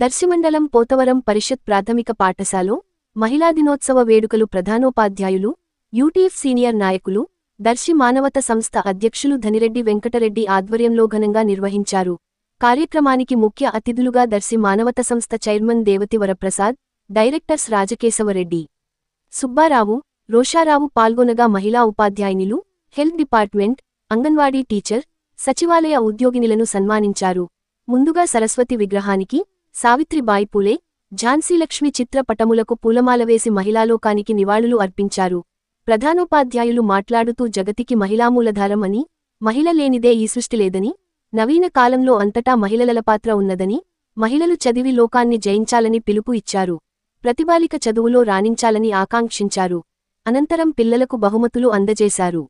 దర్శిమండలం పోతవరం పరిషత్ ప్రాథమిక పాఠశాలో మహిళా దినోత్సవ వేడుకలు ప్రధానోపాధ్యాయులు యూటీఎఫ్ సీనియర్ నాయకులు దర్శి మానవత సంస్థ అధ్యక్షులు ధనిరెడ్డి వెంకటరెడ్డి ఆధ్వర్యంలో ఘనంగా నిర్వహించారు. కార్యక్రమానికి ముఖ్య అతిథులుగా దర్శి మానవత సంస్థ చైర్మన్ దేవతి వరప్రసాద్ డైరెక్టర్స్ రాజకేశవరెడ్డి సుబ్బారావు రోషారావు పాల్గొనగా మహిళా ఉపాధ్యాయునిలు హెల్త్ డిపార్ట్మెంట్ అంగన్వాడీ టీచర్ సచివాలయ ఉద్యోగినులను సన్మానించారు. ముందుగా సరస్వతి విగ్రహానికి సావిత్రిబాయి పూలే ఝాన్సీలక్ష్మి చిత్రపటములకు పూలమాలవేసి పూలమాల వేసి మహిళాలోకానికి నివాళులు అర్పించారు. ప్రధానోపాధ్యాయులు మాట్లాడుతూ జగతికి మహిళామూలధారం అని మహిళ లేనిదే ఈ సృష్టి లేదని నవీన కాలంలో అంతటా మహిళల పాత్ర ఉన్నదని మహిళలు చదివి లోకాన్ని జయించాలని పిలుపు ఇచ్చారు. ప్రతిబాలిక చదువులో రాణించాలని ఆకాంక్షించారు. అనంతరం పిల్లలకు బహుమతులు అందజేశారు.